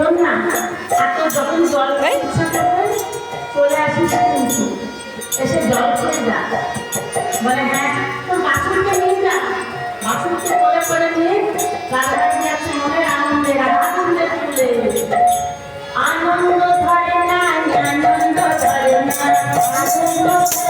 শোন না তোর যখন জল খেতে চলে আসিস কিন্তু। এসে জল যা। বলে হ্যাঁ তোর বাছুরকে নিয়ে যা। বাছুরকে কোলে করে নিয়ে আনন্দে আনন্দে তুলে আনন্দ ধরে না আনন্দ ধরে না আনন্দ ধরে না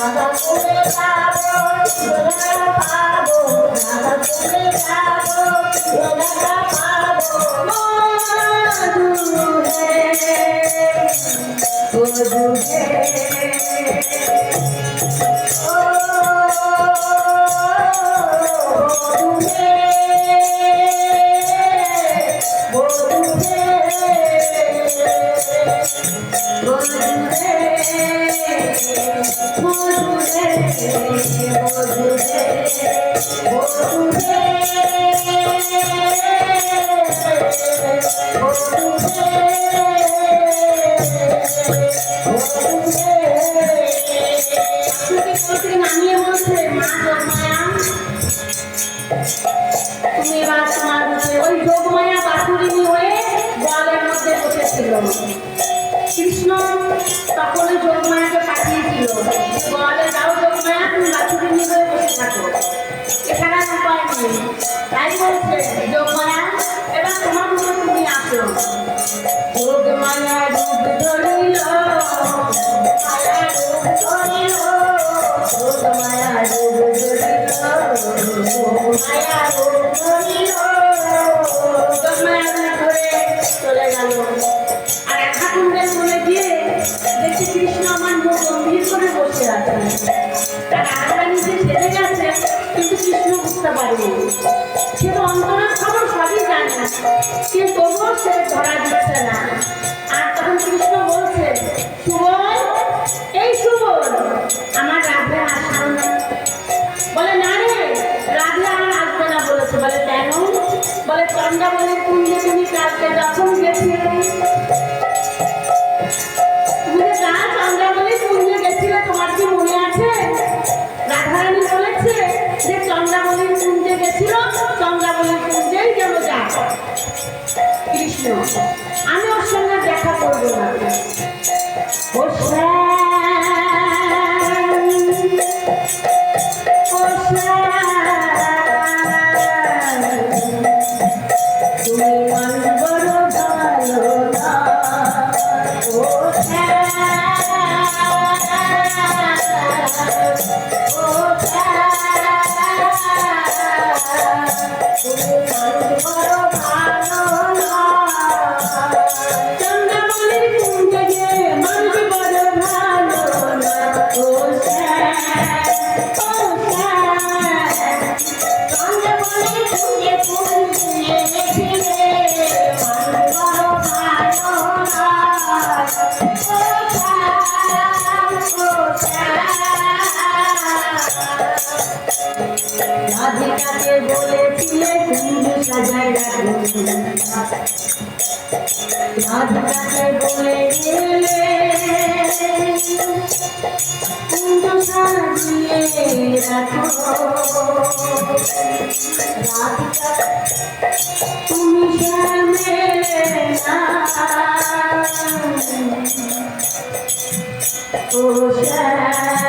রাধা ফুলে যাব রাধা পাবো রাধা ফুলে যাব রাধা পাবো মধুরে মধুরে নামিয়ে বলছে মা জন্মায়া তুমি এবার ওই যোগমায়া মধ্যে বসেছিল। কৃষ্ণ তখন পাঠিয়েছিল বলে তাও তোমরা নিয়ে বসে থাকো। এখানে উপায় নেই। তাই বলছে যোগ করা তার আগ্রা নিজে সেরে কিন্তু বুঝতে পারেনি সে তো অন্তরের খবর সবই তবুও সে ধরা দিচ্ছে না আর তখন কৃষ্ণ বলছে এই সুবল আমার রাধে আসার না বলে না রে রাধে আমার আসবে না বলেছে বলে কেন বলে চন্দ্রাবলী কুঞ্জে তুমি কালকে যখন গেছিলে কৃষ্ণ আমি ওর সঙ্গে দেখা করব না। রাধিকাকে বলেছিলে কুঞ্জ সাজায় রাখুন রাধিকাকে বলে গেলে কুঞ্জ সাজিয়ে রাখো রাধিকা তুমি শ্যামেলে না ও শ্যাম